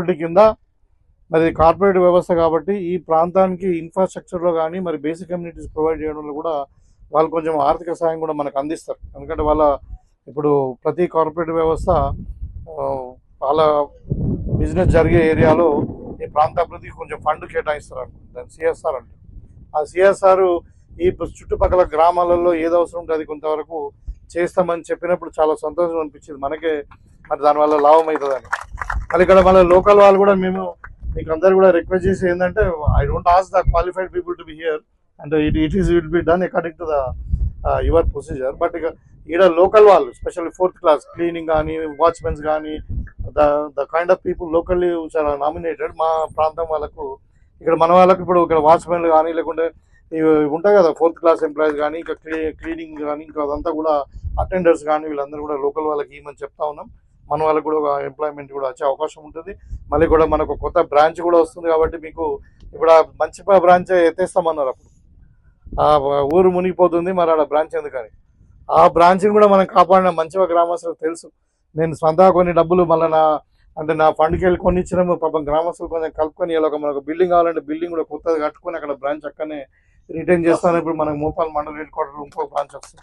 Municipality కింద మరి corporate వ్యవస్థ కాబట్టి ఈ ప్రాంతానికి ఇన్ఫ్రాస్ట్రక్చర్లో కానీ మరి బేసిక్ కమ్యూనిటీస్ ప్రొవైడ్ చేయడంలో కూడా వాళ్ళు కొంచెం ఆర్థిక సాయం కూడా మనకు అందిస్తారు. ఎందుకంటే వాళ్ళ ఇప్పుడు ప్రతి కార్పొరేట్ వ్యవస్థ వాళ్ళ బిజినెస్ జరిగే ఏరియాలో ఈ ప్రాంత అభివృద్ధికి కొంచెం ఫండ్ కేటాయిస్తారు అనుకుంటా దాన్ని సిఎస్ఆర్ అంటే ఆ సిఎస్ఆర్ ఈ చుట్టుపక్కల గ్రామాలలో ఏది అవసరం ఉంటే అది కొంతవరకు చేస్తామని చెప్పినప్పుడు చాలా సంతోషం అనిపించింది. మనకే మరి దానివల్ల లాభం అవుతుందని. మళ్ళీ ఇక్కడ మన లోకల్ వాళ్ళు కూడా మేము మీకు అందరు కూడా రిక్వెస్ట్ చేసి ఏంటంటే I don't ask the qualified people to be here and it it is will be done according to the your procedure but ఇక ఈడ లోకల్ వాళ్ళు స్పెషల్లీ ఫోర్త్ క్లాస్ క్లీనింగ్ కానీ వాచ్మెన్స్ కానీ the the kind of people locally చాలా nominated మా ప్రాంతం వాళ్ళకు ఇక్కడ మన వాళ్ళకు ఇప్పుడు ఇక్కడ వాచ్మెన్లు కానీ లేకుంటే ఇవి ఉంటాయి కదా ఫోర్త్ క్లాస్ ఎంప్లాయీస్ కానీ ఇంకా క్లీనింగ్ కానీ ఇంకా అదంతా కూడా అటెండర్స్ కానీ వీళ్ళందరూ కూడా లోకల్ వాళ్ళకి ఇవ్వమని చెప్తా ఉన్నాం. మన వాళ్ళకి కూడా ఒక ఎంప్లాయ్మెంట్ కూడా వచ్చే అవకాశం ఉంటుంది. మళ్ళీ కూడా మనకు కొత్త బ్రాంచ్ కూడా వస్తుంది కాబట్టి మీకు ఇప్పుడు ఆ మంచి బ్రాంచ్ ఎత్తేస్తామన్నారు అప్పుడు. ఆ ఊరు మునిగిపోతుంది మరి ఆడ బ్రాంచ్ ఎందుకని? ఆ బ్రాంచ్ని కూడా మనం కాపాడిన మంచిగా గ్రామస్తులకు తెలుసు. నేను స్వంతగా కొన్ని డబ్బులు మళ్ళీ నా అంటే నా ఫండ్కి వెళ్ళి కొన్ని ఇచ్చినాము పాపం గ్రామస్తులు కొంచెం కలుపుకొని ఇలా ఒక మనకు బిల్డింగ్ కావాలంటే బిల్డింగ్ కూడా కొత్తది కట్టుకొని అక్కడ బ్రాంచ్ అక్కడనే రిటైన్ చేస్తాను. ఇప్పుడు మనకు మోపాల్ మండల్ హెడ్ క్వార్టర్ ఇంకో బ్రాంచ్ వస్తుంది.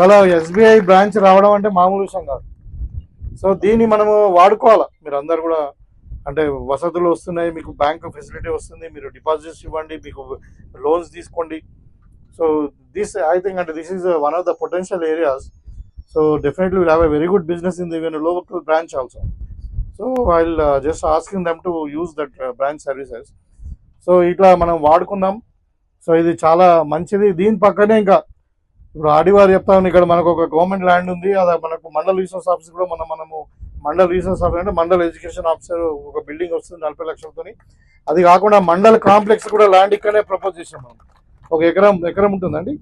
మళ్ళీ ఎస్బీఐ బ్రాంచ్ రావడం అంటే మామూలు విషయం కాదు. సో దీన్ని మనము వాడుకోవాలా? మీరు అందరు కూడా అంటే వసతులు వస్తున్నాయి మీకు బ్యాంక్ ఫెసిలిటీ వస్తుంది మీరు డిపాజిట్స్ ఇవ్వండి మీకు లోన్స్ తీసుకోండి. సో దిస్ ఐ థింక్ అంటే this is one of the potential areas so definitely will have a very good business in the when local branch also so I just asking them to use that branch services so ఇట్లా మనం వాడుకుందాం. So ఇది చాలా మంచిది. దీని పక్కనే ఇంకా ఇప్పుడు ఆడివారు చెప్తా ఇక్కడ మనకు ఒక గవర్నమెంట్ ల్యాండ్ ఉంది అది మనకు మండల్ రీసోర్స్ ఆఫీస్ కూడా మనం మనము మండల్ రీసోర్స్ ఆఫీస్ అంటే మండల్ ఎడ్యుకేషన్ ఆఫీసర్ ఒక బిల్డింగ్ వస్తుంది నలభై లక్షలతోని. అది కాకుండా మండల్ కాంప్లెక్స్ కూడా ల్యాండ్ ఇక్కడనే ప్రపోజ్ చేసాం మనం. ఒక ఎకరం ఎకరం ఉంటుందండి?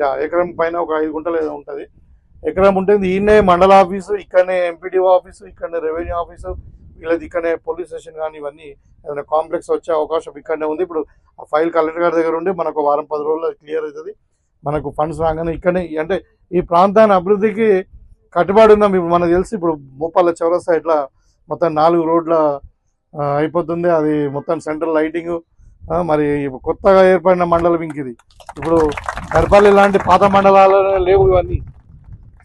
యా ఎకరం పైన ఒక ఐదు గుంటలు ఏదో ఉంటుంది. ఎకరం ఉంటుంది ఈయనే మండల ఆఫీసు ఇక్కడనే ఎంపీడీఓ ఆఫీసు ఇక్కడనే రెవెన్యూ ఆఫీసు వీళ్ళది ఇక్కడనే పోలీస్ స్టేషన్ కానీ ఇవన్నీ ఏదైనా కాంప్లెక్స్ వచ్చే అవకాశం ఇక్కడనే ఉంది. ఇప్పుడు ఆ ఫైల్ కలెక్టర్ గారి దగ్గర ఉండి మనకు వారం పది రోజుల్లో క్లియర్ అవుతుంది. మనకు ఫండ్స్ రాగానే ఇక్కడనే అంటే ఈ ప్రాంతాన్ని అభివృద్ధికి కట్టుబడి ఉన్నాం. ఇప్పుడు మనకు తెలిసి ఇప్పుడు మోపాల చౌరస్తా ఇట్లా మొత్తం నాలుగు రోడ్ల అయిపోతుంది. అది మొత్తం సెంట్రల్ లైటింగ్ మరి కొత్తగా ఏర్పడిన మండలం ఇంక ఇది. ఇప్పుడు గర్భాలి లాంటి పాత మండలాలు లేవు ఇవన్నీ.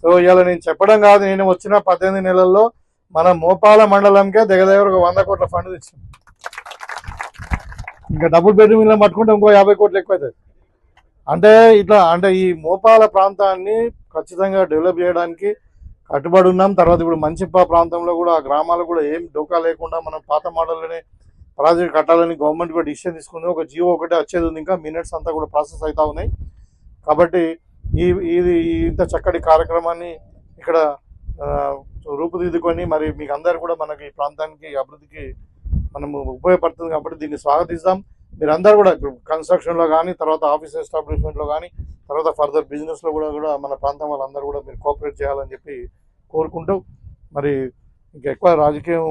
సో ఇవాళ నేను చెప్పడం కాదు నేను వచ్చిన పద్దెనిమిది నెలల్లో మన మోపాల మండలంకే దగ్గర దగ్గర ఒక వంద కోట్ల ఫండ్ తెచ్చాం ఇంకా డబుల్ బెడ్రూమ్ ఇలా పట్టుకుంటే ఇంకో యాభై కోట్లు ఎక్కువ అవుతుంది అంటే ఇట్లా అంటే ఈ మోపాల ప్రాంతాన్ని ఖచ్చితంగా డెవలప్ చేయడానికి కట్టుబడి ఉన్నాం. తర్వాత ఇప్పుడు మంచిప్ప ప్రాంతంలో కూడా ఆ గ్రామాలు కూడా ఏం డోకా లేకుండా మనం పాత మోడల్లోనే ప్రాజెక్ట్ కట్టాలని గవర్నమెంట్ కూడా డిసిషన్ తీసుకుంది. ఒక జియో ఒకటే వచ్చేది ఉంది. ఇంకా మినిట్స్ అంతా కూడా ప్రాసెస్ అవుతా ఉన్నాయి. కాబట్టి ఈ ఇది ఇంత చక్కటి కార్యక్రమాన్ని ఇక్కడ రూపుదిద్దుకొని మరి మీకు అందరు కూడా మనకి ఈ ప్రాంతానికి అభివృద్ధికి మనము ఉపయోగపడుతుంది కాబట్టి దీన్ని స్వాగతిస్తాం మీరందరూ కూడా కన్స్ట్రక్షన్లో కానీ తర్వాత ఆఫీస్ ఎస్టాబ్లిష్మెంట్లో కానీ తర్వాత ఫర్దర్ బిజినెస్లో కూడా కూడా మన ప్రాంతం వాళ్ళందరూ కూడా మీరు కోఆపరేట్ చేయాలని చెప్పి కోరుకుంటూ మరి ఇంకా ఎక్కువ రాజకీయం